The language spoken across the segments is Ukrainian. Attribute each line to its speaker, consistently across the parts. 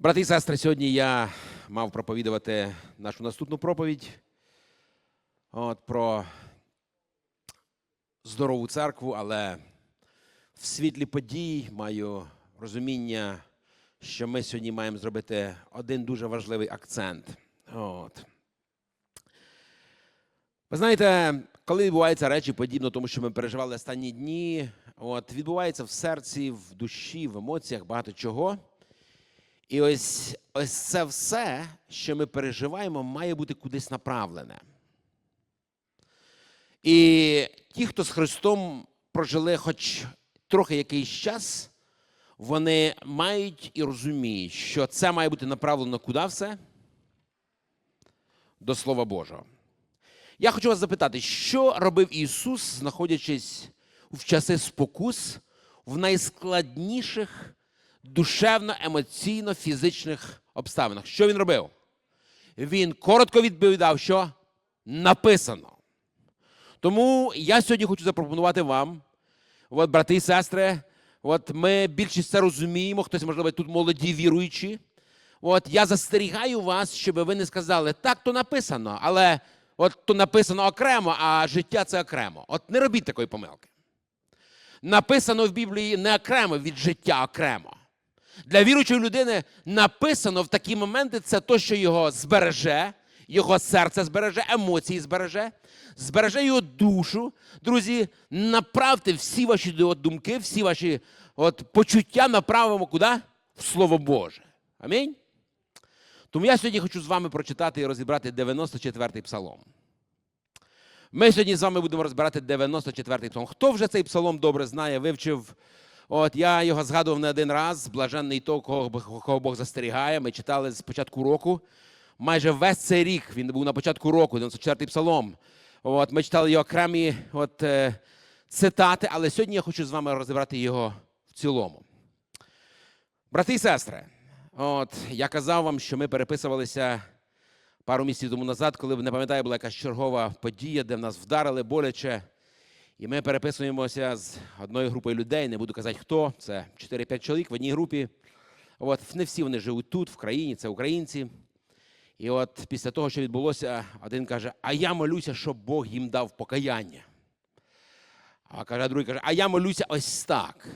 Speaker 1: Брати і сестри, сьогодні я мав проповідувати нашу наступну проповідь от, про здорову церкву, але в світлі подій маю розуміння, що ми сьогодні маємо зробити один дуже важливий акцент. От. Ви знаєте, коли відбуваються речі подібно тому, що ми переживали останні дні, от, відбувається в серці, в душі, в емоціях багато чого. І ось, ось це все, що ми переживаємо, має бути кудись направлене. І ті, хто з Христом прожили хоч трохи якийсь час, вони мають і розуміють, що це має бути направлено куди все? До Слова Божого. Я хочу вас запитати, що робив Ісус, знаходячись в часи спокус в найскладніших душевно, емоційно, фізичних обставинах? Що він робив? Він коротко відповідав, що написано. Тому я сьогодні хочу запропонувати вам, от, брати і сестри, от ми більшість це розуміємо, хтось, можливо, тут молоді віруючі. От я застерігаю вас, щоб ви не сказали, так то написано, але от то написано окремо, а життя це окремо. От не робіть такої помилки. Написано в Біблії не окремо від життя окремо. Для віруючої людини написано в такі моменти це то, що його збереже, його серце збереже, емоції збереже, збереже його душу. Друзі, направте всі ваші думки, всі ваші от почуття направимо куди? В Слово Боже. Амінь. Тому я сьогодні хочу з вами прочитати і розібрати 94-й псалом. Ми сьогодні з вами будемо розбирати 94-й псалом. Хто вже цей псалом добре знає, вивчив? От я його згадував не один раз. Блаженний той, кого, Бог застерігає. Ми читали з початку року. Майже весь цей рік він був на початку року, 94-й псалом. От, ми читали його окремі от, е, цитати, але сьогодні я хочу з вами розібрати його в цілому. Брати і сестри, от, я казав вам, що ми переписувалися пару місяців тому назад, коли не пам'ятаю, була якась чергова подія, де в нас вдарили боляче. І ми переписуємося з одною групою людей, не буду казати хто, це 4-5 чоловік в одній групі. От, не всі вони живуть тут, в країні, це українці. І от після того, що відбулося, один каже: А я молюся, щоб Бог їм дав покаяння. А каже, другий каже, а я молюся ось так.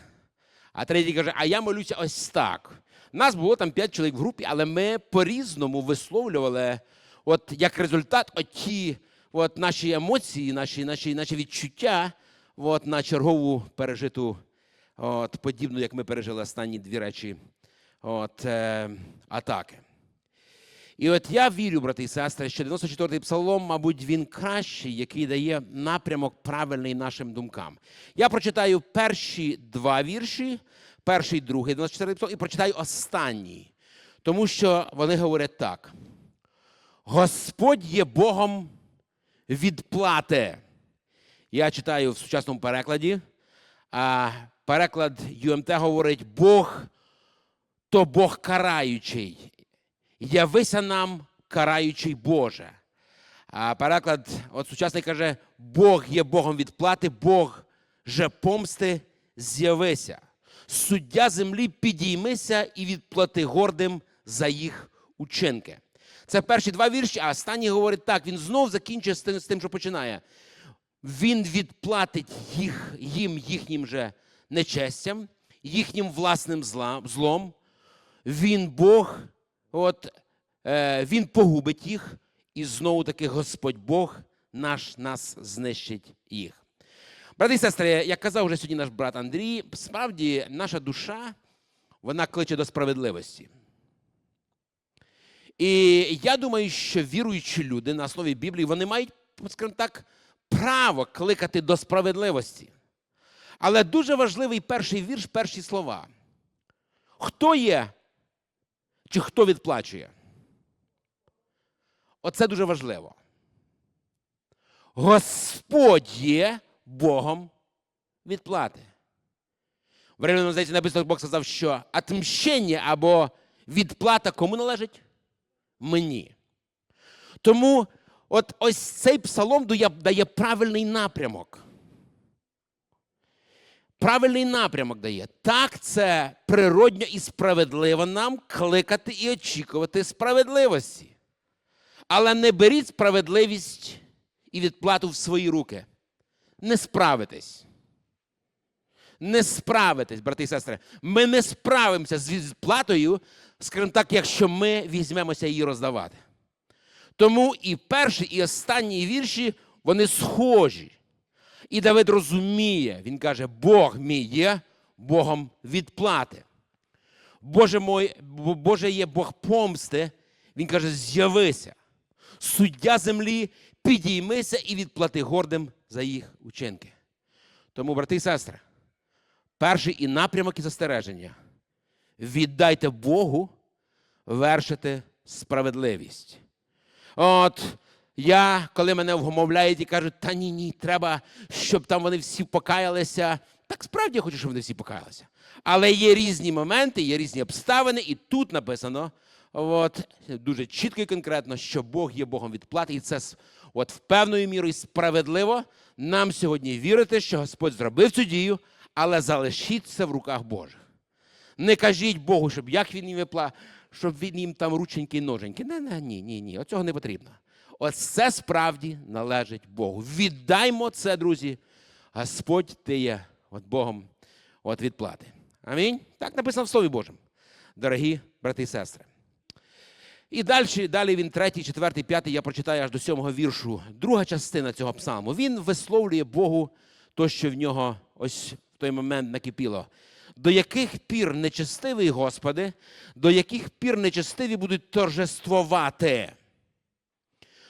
Speaker 1: А третій каже, а я молюся ось так. Нас було там п'ять чоловік в групі, але ми по-різному висловлювали, от як результат, оті от наші емоції, наші, наші, наші відчуття от, на чергову пережиту, от, подібну, як ми пережили останні дві речі от, е, атаки. І от я вірю, брати і сестри, що 94-й псалом, мабуть, він кращий, який дає напрямок правильний нашим думкам. Я прочитаю перші два вірші, перший, другий, 94-й псалом, і прочитаю останній. Тому що вони говорять так: Господь є Богом відплати. Я читаю в сучасному перекладі, а переклад ЮМТ говорить: Бог то Бог караючий. Явися нам, караючий Боже. А переклад, от сучасний каже, Бог є Богом відплати, Бог же помсти, з'явися. Суддя землі, підіймися і відплати гордим за їх учинки. Це перші два вірші, а останній говорить так: він знов закінчує з тим, що починає. Він відплатить їх, їм їхнім же нечестям, їхнім власним злом. Він Бог, от, е, він погубить їх, і знову таки Господь Бог наш нас знищить їх. Брати і сестри, як казав вже сьогодні наш брат Андрій, справді наша душа вона кличе до справедливості. І я думаю, що віруючі люди на основі Біблії вони мають, скажімо так, право кликати до справедливості. Але дуже важливий перший вірш, перші слова. Хто є чи хто відплачує? Оце дуже важливо. Господь є Богом відплати. В Римлянам, здається, написано, Бог сказав, що отмщення або відплата кому належить? Мені. Тому от ось цей псалом дає, правильний напрямок. правильний напрямок дає. Так, це природньо і справедливо нам кликати і очікувати справедливості. Але не беріть справедливість і відплату в свої руки. Не справитесь. Не справитесь, брати і сестри. Ми не справимося з відплатою, скажімо так, якщо ми візьмемося її роздавати. Тому і перший, і останній вірші вони схожі. І Давид розуміє, він каже: Бог мій є Богом відплати. Боже мой, Боже є Бог помсти. Він каже: з'явися. Суддя землі, підіймися і відплати гордим за їх учинки. Тому, брати і сестри, перший і напрямок і застереження. Віддайте Богу вершити справедливість. От я, коли мене вгомовляють і кажуть, та ні, ні, треба, щоб там вони всі покаялися. Так справді я хочу, щоб вони всі покаялися. Але є різні моменти, є різні обставини, і тут написано от, дуже чітко і конкретно, що Бог є Богом відплати, і це от, в певною мірою справедливо нам сьогодні вірити, що Господь зробив цю дію, але залишіть це в руках Божих. Не кажіть Богу, щоб як він їм випла, щоб він їм там рученьки і ноженьки. Не, не, ні, ні, ні. Оцього не потрібно. Ось це справді належить Богу. Віддаймо це, друзі. Господь ти є от Богом от відплати. Амінь. Так написано в Слові Божому. Дорогі брати і сестри. І далі, далі він третій, четвертий, п'ятий, я прочитаю аж до сьомого віршу. Друга частина цього псалму. Він висловлює Богу то, що в нього ось той момент накипіло. До яких пір нечестивий, Господи, до яких пір нечестиві будуть торжествувати?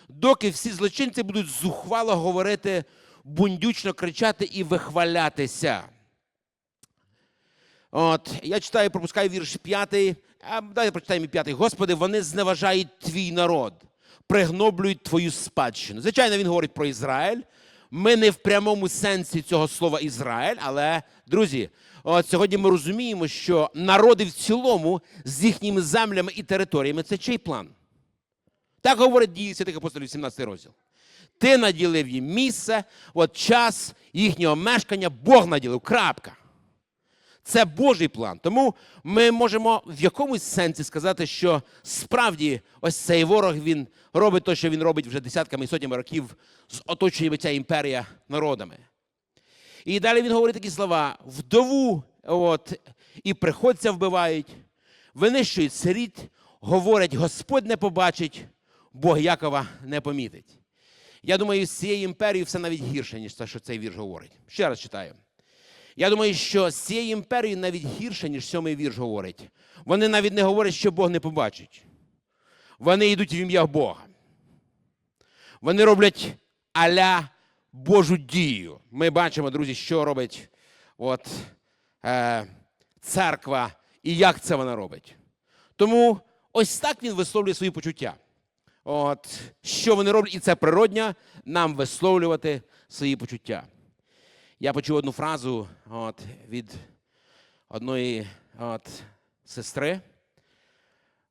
Speaker 1: Доки всі злочинці будуть зухвало говорити, бундючно кричати і вихвалятися. От, я читаю, пропускаю вірш п'ятий. А дайте прочитаємо п'ятий. Господи, вони зневажають твій народ, пригноблюють твою спадщину. Звичайно, він говорить про Ізраїль. Ми не в прямому сенсі цього слова Ізраїль, але, друзі, от сьогодні ми розуміємо, що народи в цілому з їхніми землями і територіями це чий план? Так говорить дії святих апостолів, 17 розділ. Ти наділив їм місце, от час їхнього мешкання Бог наділив. Крапка. Це Божий план. Тому ми можемо в якомусь сенсі сказати, що справді ось цей ворог він робить те, що він робить вже десятками і сотнями років з оточує ця імперія народами. І далі він говорить такі слова: вдову от, і приходця вбивають, винищують сиріт, говорять, Господь не побачить, Бог Якова не помітить. Я думаю, з цією імперією все навіть гірше, ніж те, що цей вірш говорить. Ще раз читаю. Я думаю, що з цією імперією навіть гірше, ніж сьомий вірш говорить. Вони навіть не говорять, що Бог не побачить. Вони йдуть в ім'я Бога. Вони роблять аля Божу дію. Ми бачимо, друзі, що робить от, е, церква і як це вона робить. Тому ось так він висловлює свої почуття. От, що вони роблять, і це природньо нам висловлювати свої почуття. Я почув одну фразу от, від одної от, сестри.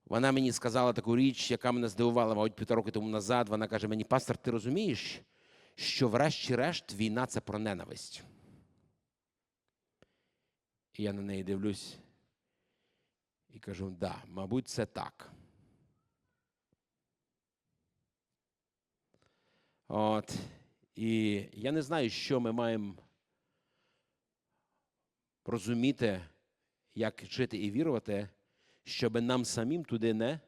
Speaker 1: Вона мені сказала таку річ, яка мене здивувала, мабуть, півтора роки тому назад. Вона каже мені, пастор, ти розумієш, що врешті-решт війна це про ненависть. І я на неї дивлюсь і кажу, да, мабуть, це так. От. І я не знаю, що ми маємо розуміти, як жити і вірувати, щоб нам самим туди не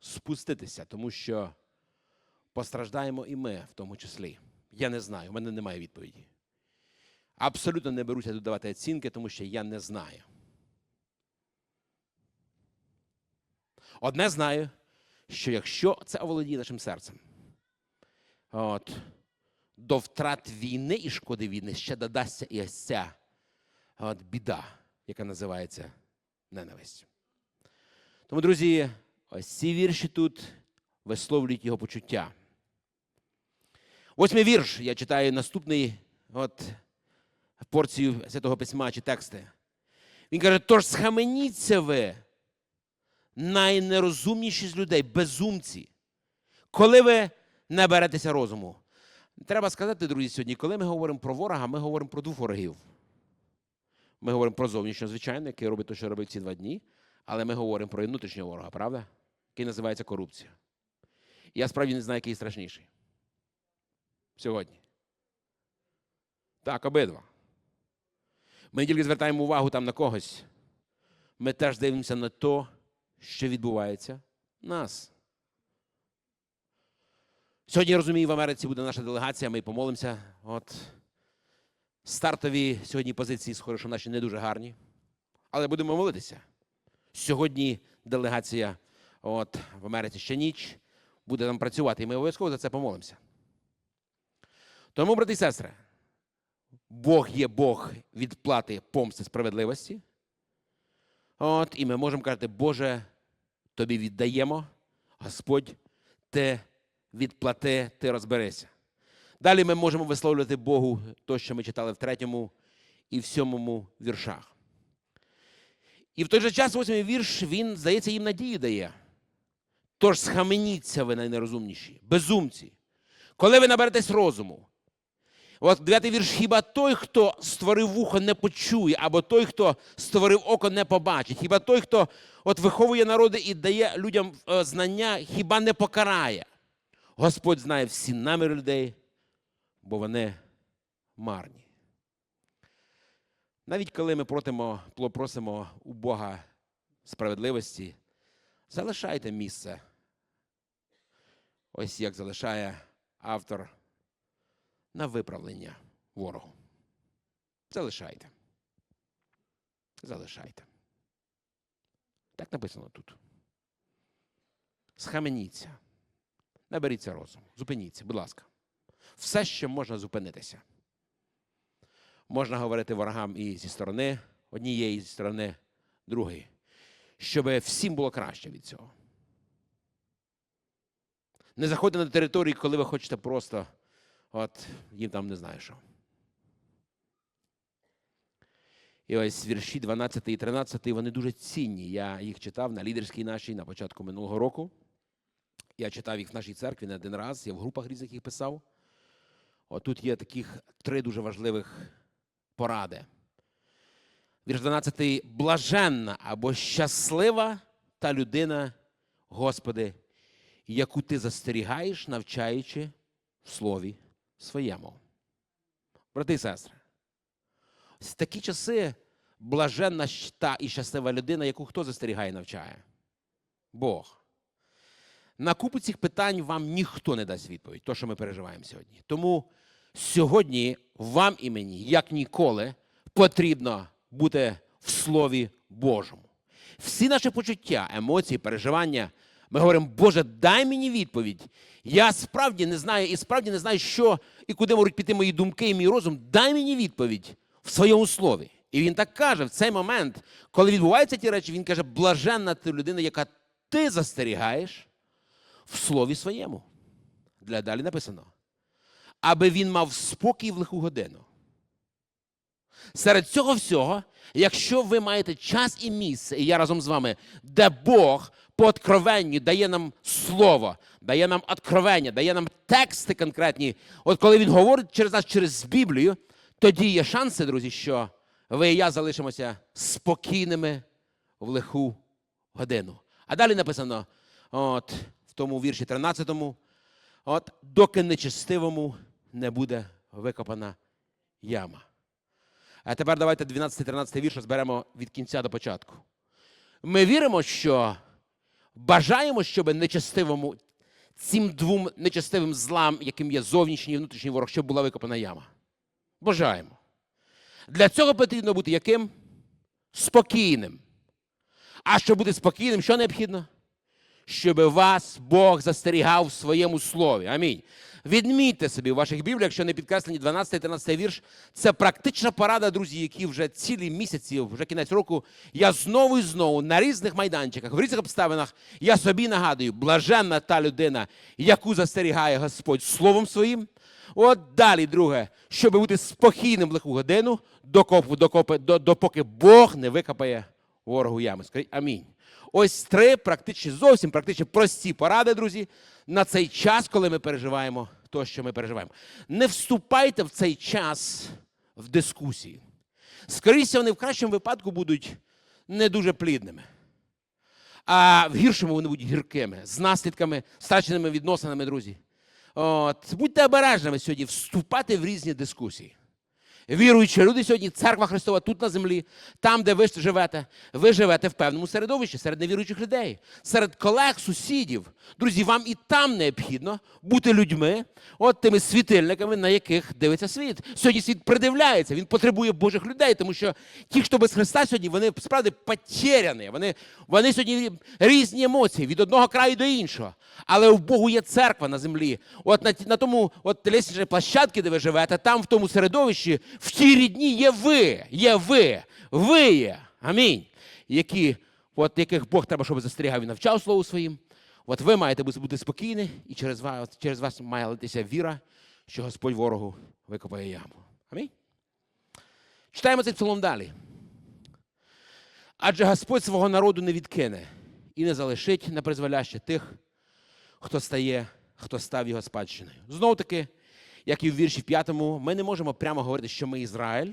Speaker 1: спуститися, тому що постраждаємо і ми в тому числі. Я не знаю, у мене немає відповіді. Абсолютно не беруся тут давати оцінки, тому що я не знаю. Одне знаю, що якщо це оволодіє нашим серцем, от, до втрат війни і шкоди війни ще додасться і ось ця от, біда, яка називається ненависть. Тому, друзі, ось ці вірші тут висловлюють його почуття. Восьмий вірш. Я читаю наступний от, порцію Святого Письма чи тексти. Він каже: тож схаменіться ви, найнерозумніші з людей, безумці, коли ви наберетеся розуму. Треба сказати, друзі, сьогодні, коли ми говоримо про ворога, ми говоримо про двох ворогів. Ми говоримо про зовнішнього, звичайно, який робить те, що робив ці два дні, але ми говоримо про внутрішнього ворога, правда? Який називається корупція. Я справді не знаю, який страшніший. Сьогодні. Так, обидва. Ми тільки звертаємо увагу там на когось. Ми теж дивимося на те, що відбувається в нас. Сьогодні, я розумію, в Америці буде наша делегація, ми помолимося. От стартові сьогодні позиції, схоже, що наші не дуже гарні. Але будемо молитися. Сьогодні делегація от, в Америці ще ніч буде там працювати, і ми обов'язково за це помолимося. Тому, брати і сестри, Бог є Бог відплати помсти справедливості. От, і ми можемо казати, Боже, тобі віддаємо, Господь, ти відплати, ти розберися. Далі ми можемо висловлювати Богу те, що ми читали в третьому і в сьомому віршах. І в той же час восьмий вірш, він, здається, їм надію дає. Тож схаменіться ви найнерозумніші, безумці, коли ви наберетесь розуму. От дев'ятий вірш, хіба той, хто створив вухо, не почує, або той, хто створив око, не побачить, хіба той, хто от виховує народи і дає людям е, знання, хіба не покарає. Господь знає всі наміри людей, бо вони марні. Навіть коли ми протимо, просимо у Бога справедливості, залишайте місце. Ось як залишає автор на виправлення ворогу. Залишайте. Залишайте. Так написано тут. Схаменіться. Наберіться розуму. Зупиніться, будь ласка. Все, що можна зупинитися. Можна говорити ворогам і зі сторони однієї, і зі сторони другої, щоб всім було краще від цього. Не заходьте на територію, коли ви хочете просто, от їм там не знаю що. І ось вірші 12 і 13, вони дуже цінні. Я їх читав на лідерській нашій на початку минулого року. Я читав їх в нашій церкві не один раз, я в групах різних їх писав. Отут є таких три дуже важливих поради. Вірш 12. Блаженна або щаслива та людина, Господи, яку ти застерігаєш, навчаючи в слові своєму. Брати і сестри, в такі часи блаженна та і щаслива людина, яку хто застерігає, навчає? Бог. На купу цих питань вам ніхто не дасть відповідь, то, що ми переживаємо сьогодні. Тому сьогодні вам і мені, як ніколи, потрібно бути в Слові Божому. Всі наші почуття, емоції, переживання. Ми говоримо, Боже, дай мені відповідь. Я справді не знаю і справді не знаю, що і куди можуть піти мої думки і мій розум. Дай мені відповідь в своєму слові. І він так каже в цей момент, коли відбуваються ті речі, він каже, блаженна ти людина, яка ти застерігаєш в слові своєму. Для далі написано. Аби він мав спокій в лиху годину. Серед цього всього, якщо ви маєте час і місце, і я разом з вами, де Бог по откровенню дає нам слово, дає нам откровення, дає нам тексти конкретні, от коли він говорить через нас через Біблію, тоді є шанси, друзі, що ви і я залишимося спокійними в лиху годину. А далі написано, от, тому вірші 13, от, доки нечестивому не буде викопана яма. А тепер давайте 12-13 вірш розберемо від кінця до початку. Ми віримо, що бажаємо, щоб нечестивому, цим двом нечестивим злам, яким є зовнішній і внутрішній ворог, щоб була викопана яма. Бажаємо. Для цього потрібно бути яким? Спокійним. А щоб бути спокійним, що необхідно? Щоб вас Бог застерігав в своєму слові. Амінь. Відмітьте собі в ваших бібліях, якщо не підкреслені 12-13 вірш. Це практична порада, друзі, які вже цілі місяці, вже кінець року, я знову і знову на різних майданчиках, в різних обставинах, я собі нагадую, блаженна та людина, яку застерігає Господь словом своїм. От далі, друге, щоб бути спокійним в лиху годину, докопу, докопи, до, допоки Бог не викопає ворогу ями. Скажіть амінь. Ось три практичні, зовсім практичні прості поради, друзі, на цей час, коли ми переживаємо то, що ми переживаємо. Не вступайте в цей час в дискусії. Скоріше, вони в кращому випадку будуть не дуже плідними. А в гіршому вони будуть гіркими, з наслідками, страченими відносинами, друзі. От, будьте обережними сьогодні вступати в різні дискусії. Віруючі люди сьогодні, церква Христова тут на землі, там, де ви живете, ви живете в певному середовищі, серед невіруючих людей, серед колег, сусідів. Друзі, вам і там необхідно бути людьми, от тими світильниками, на яких дивиться світ. Сьогодні світ придивляється, він потребує Божих людей, тому що ті, хто без Христа сьогодні, вони справді потеряні. Вони, вони сьогодні різні емоції від одного краю до іншого. Але у Богу є церква на землі. От на, на тому от лісничній площадці, де ви живете, там в тому середовищі, в тій рідні є ви. Є ви. Ви є. Амінь. Які, от яких Бог треба, щоб застерігав і навчав слову своїм. От ви маєте бути спокійні, і через вас, через вас має литися віра, що Господь ворогу викопає яму. Амінь. Читаємо цей псалом далі. Адже Господь свого народу не відкине і не залишить на призволяще тих, хто стає, хто став його спадщиною. Знову таки, як і в вірші 5, ми не можемо прямо говорити, що ми Ізраїль,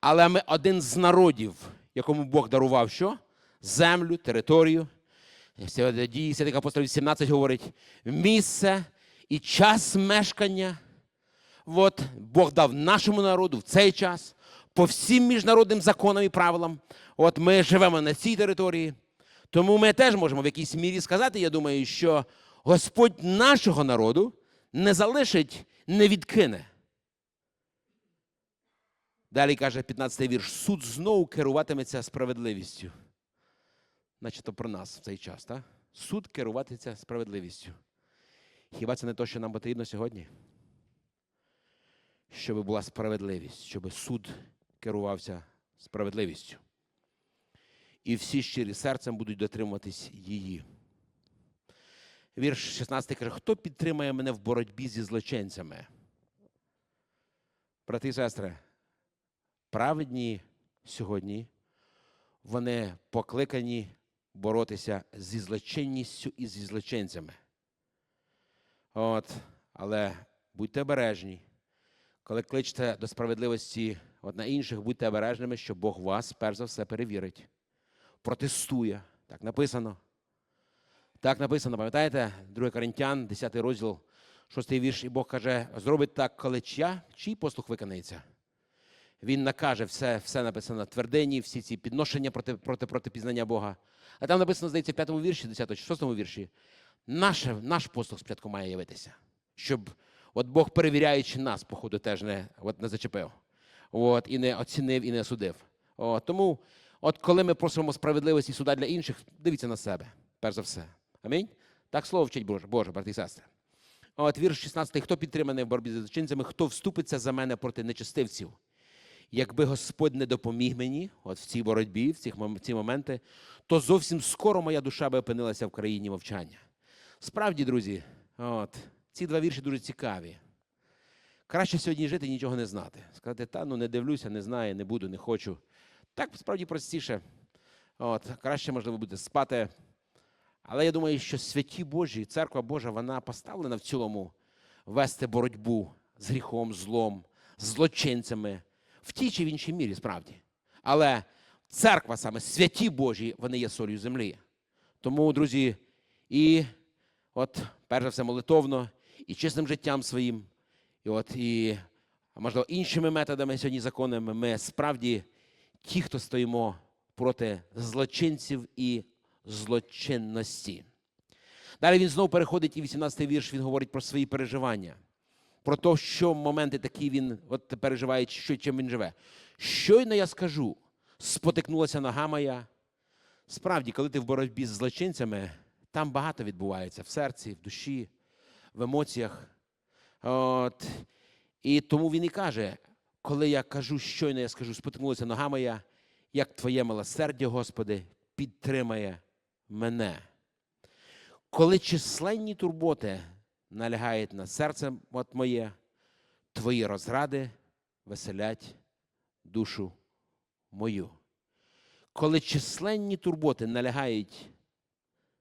Speaker 1: але ми один з народів, якому Бог дарував що? Землю, територію. Дії святих апостолів 17 говорить: місце і час мешкання. От Бог дав нашому народу в цей час по всім міжнародним законам і правилам. От ми живемо на цій території. Тому ми теж можемо в якійсь мірі сказати, я думаю, що Господь нашого народу не залишить, не відкине. Далі каже 15 вірш: суд знову керуватиметься справедливістю. Значить, то про нас в цей час, так? Суд керуватиметься справедливістю. Хіба це не те, що нам потрібно сьогодні? Щоб була справедливість, щоб суд керувався справедливістю. І всі щирі серцем будуть дотримуватись її. Вірш 16 каже: Хто підтримає мене в боротьбі зі злочинцями? Брати і сестри, праведні сьогодні, вони покликані боротися зі злочинністю і зі злочинцями. От, але будьте обережні. Коли кличете до справедливості от на інших, будьте обережними, що Бог вас перш за все перевірить, протестує. Так написано. Так написано, пам'ятаєте, 2 Коринтян, 10 розділ, 6 вірш, і Бог каже: зробить так, коли чия, чий послух виконається. Він накаже все, все написано на твердині, всі ці підношення проти, проти, проти пізнання Бога. А там написано, здається, в 5 вірші, 10 чи 6 вірші, наше, наш послуг спочатку має явитися, щоб от Бог, перевіряючи нас, походу, теж не, от, не зачепив, от, і не оцінив, і не осудив. От, тому, от коли ми просимо справедливості суда для інших, дивіться на себе, перш за все. Амінь. Так слово вчить Боже, Боже, брати і сестри. От вірш 16. Хто підтриманий в боротьбі з злочинцями, хто вступиться за мене проти нечестивців? Якби Господь не допоміг мені от в цій боротьбі, в ці, в ці моменти, то зовсім скоро моя душа би опинилася в країні мовчання. Справді, друзі, от, ці два вірші дуже цікаві. Краще сьогодні жити і нічого не знати. Сказати, та ну не дивлюся, не знаю, не буду, не хочу. Так справді простіше. От, краще, можливо, буде спати. Але я думаю, що святі Божі, церква Божа, вона поставлена в цілому вести боротьбу з гріхом, злом, з злочинцями в тій чи в іншій мірі, справді. Але церква саме, святі Божі, вони є солью землі. Тому, друзі, і от, перш за все, молитовно, і чесним життям своїм, і от, і, можливо, іншими методами сьогодні законними, ми справді ті, хто стоїмо проти злочинців і злочинності. Далі він знову переходить, і 18-й вірш він говорить про свої переживання, про те, що моменти такі він от переживає, що чим він живе. Щойно я скажу, спотикнулася нога моя. Справді, коли ти в боротьбі з злочинцями, там багато відбувається в серці, в душі, в емоціях. От. І тому він і каже: коли я кажу, щойно я скажу, спотикнулася нога моя, як Твоє милосердя, Господи, підтримає мене. Коли численні турботи налягають на серце от моє, Твої розради веселять душу мою. Коли численні турботи налягають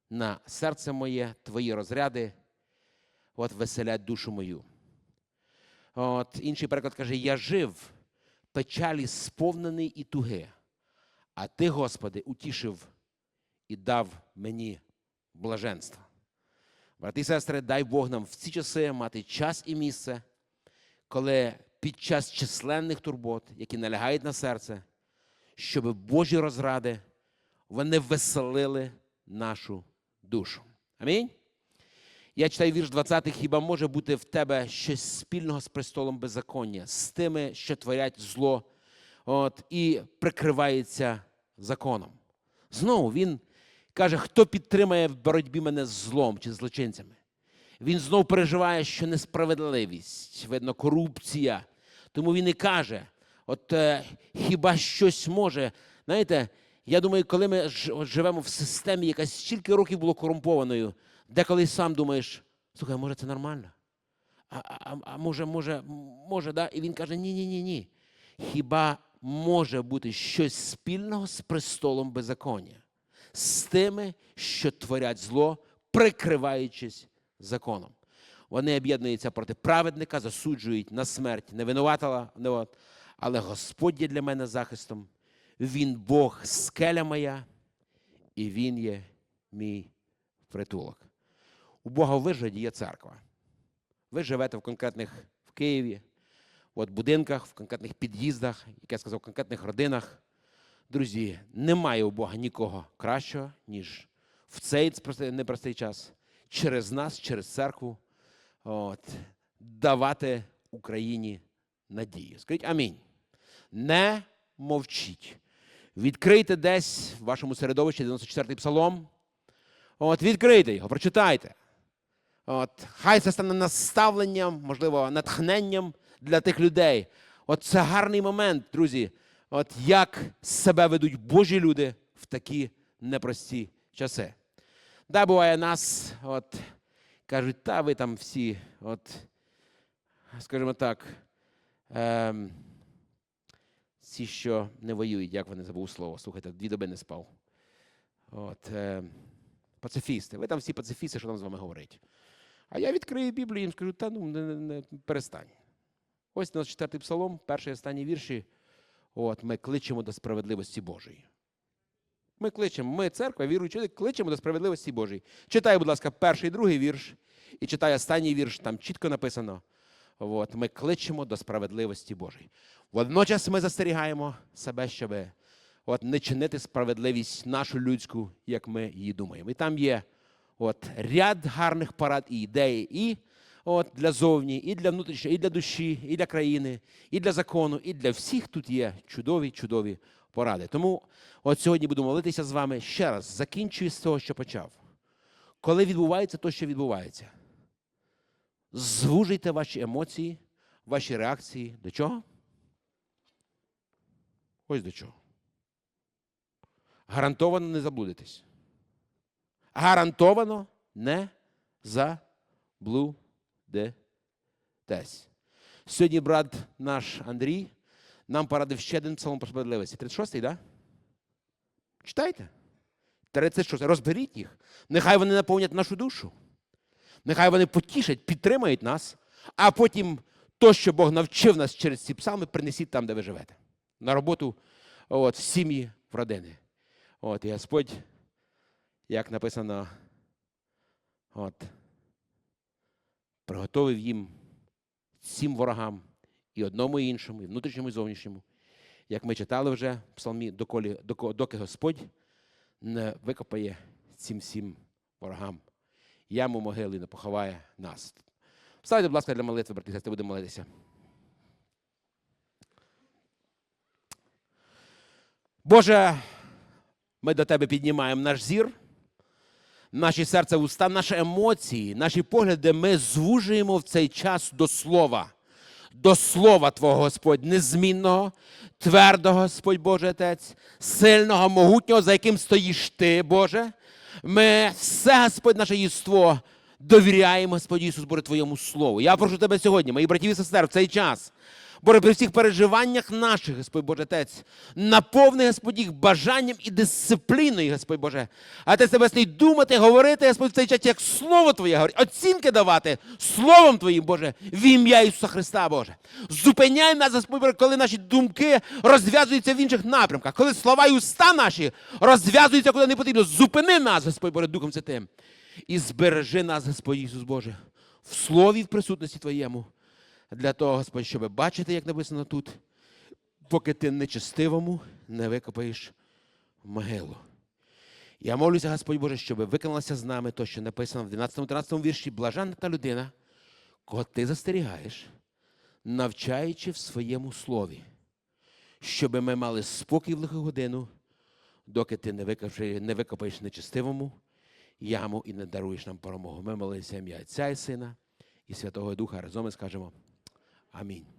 Speaker 1: на серце моє, Твої розряди от веселять душу мою. От інший переклад каже: Я жив печалі сповнений і туги, а ти, Господи, утішив і дав мені блаженство. Брати і сестри, дай Бог нам в ці часи мати час і місце, коли під час численних турбот, які налягають на серце, щоб Божі розради вони веселили нашу душу. Амінь. Я читаю вірш 20. Хіба може бути в тебе щось спільного з престолом беззаконня, з тими, що творять зло, от, і прикривається законом? Знову він каже, хто підтримає в боротьбі мене з злом чи злочинцями? Він знов переживає, що несправедливість, видно, корупція. Тому він і каже: от е, хіба щось може. Знаєте, я думаю, коли ми живемо в системі, яка стільки років була корумпованою, деколи сам думаєш, слухай, може це нормально? А, а, а може, може, може, да? І він каже: ні, ні, ні, ні. Хіба може бути щось спільного з престолом беззаконня, з тими, що творять зло, прикриваючись законом? Вони об'єднуються проти праведника, засуджують на смерть невинуватого, але Господь є для мене захистом. Він Бог, скеля моя, і Він є мій притулок. У Бога в Вижгороді є церква. Ви живете в конкретних в Києві, от будинках, в конкретних під'їздах, як я сказав, в конкретних родинах. Друзі, немає у Бога нікого кращого, ніж в цей непростий час через нас, через церкву, от, давати Україні надію. Скажіть амінь. Не мовчіть. Відкрийте десь в вашому середовищі 94-й псалом. От, відкрийте його, прочитайте. От, хай це стане наставленням, можливо, натхненням для тих людей. От це гарний момент, друзі. От як себе ведуть Божі люди в такі непрості часи. Да, буває нас, от, кажуть, та ви там всі, от, скажімо так, ем, ці, що не воюють, як вони забув слово, слухайте, дві доби не спав. От, ем, пацифісти. Ви там всі пацифісти, що нам з вами говорить. А я відкрию Біблію і їм скажу, та ну не, не, не перестань. Ось 94-й псалом, перший і останній вірші. От, ми кличемо до справедливості Божої. Ми кличемо, ми, церква, віруючі, люди, кличемо до справедливості Божої. Читай, будь ласка, перший другий вірш, і читай останній вірш, там чітко написано. От, ми кличемо до справедливості Божої. Водночас ми застерігаємо себе, щоб от, не чинити справедливість нашу людську, як ми її думаємо. І там є от, ряд гарних парад і ідей, і от, для зовні, і для внутрішньої, і для душі, і для країни, і для закону, і для всіх тут є чудові, чудові поради. Тому от сьогодні буду молитися з вами ще раз, закінчую з того, що почав. Коли відбувається те, що відбувається, звужуйте ваші емоції, ваші реакції. До чого? Ось до чого. Гарантовано не заблудитесь. Гарантовано не заблудитесь. Сьогодні брат наш Андрій нам порадив ще один псалом про справедливості. 36-й, да? Читайте. 36. Розберіть їх. Нехай вони наповнять нашу душу. Нехай вони потішать, підтримають нас, а потім то, що Бог навчив нас через ці псалми, принесіть там, де ви живете. На роботу, от, в сім'ї, в родини. От, і Господь, як написано, от, приготовив їм всім ворогам, і одному, і іншому, і внутрішньому, і зовнішньому. Як ми читали вже в псалмі, доколі, доко- доки Господь не викопає цим всім ворогам яму могили, не поховає нас. Вставайте, будь ласка, для молитви, брати сестри, будемо молитися. Боже, ми до Тебе піднімаємо наш зір, наші серця, уста, наші емоції, наші погляди ми звужуємо в цей час до Слова, до Слова Твого, Господь, незмінного, твердого, Господь Боже Отець, сильного, могутнього, за яким стоїш Ти, Боже. Ми все, Господь, наше єство довіряємо, Господь Ісус, Боже, Твоєму Слову. Я прошу Тебе сьогодні, мої братів і сестер, в цей час. Боже, при всіх переживаннях наших, Господь Боже Отець, наповни, Господь, їх бажанням і дисципліною, Господь Боже. А ти Небесний, думати, говорити, Господь, в цей час, як Слово Твоє говорить, оцінки давати Словом Твоїм, Боже, в ім'я Ісуса Христа, Боже. Зупиняй нас, Господь Боже, коли наші думки розв'язуються в інших напрямках, коли слова і уста наші розв'язуються, куди не потрібно. Зупини нас, Господь Боже, Духом Святим. І збережи нас, Господь Ісус Боже, в слові, в присутності Твоєму для того, Господь, щоб бачити, як написано тут, поки ти нечестивому не викопаєш могилу. Я молюся, Господь Боже, щоб виконалося з нами то, що написано в 12-13 вірші, блаженна та людина, кого ти застерігаєш, навчаючи в своєму слові, щоб ми мали спокій в лиху годину, доки ти не викопаєш, не викопаєш нечестивому яму і не даруєш нам перемогу. Ми молимося ім'я Отця і Сина і Святого Духа. Разом ми скажемо Амінь.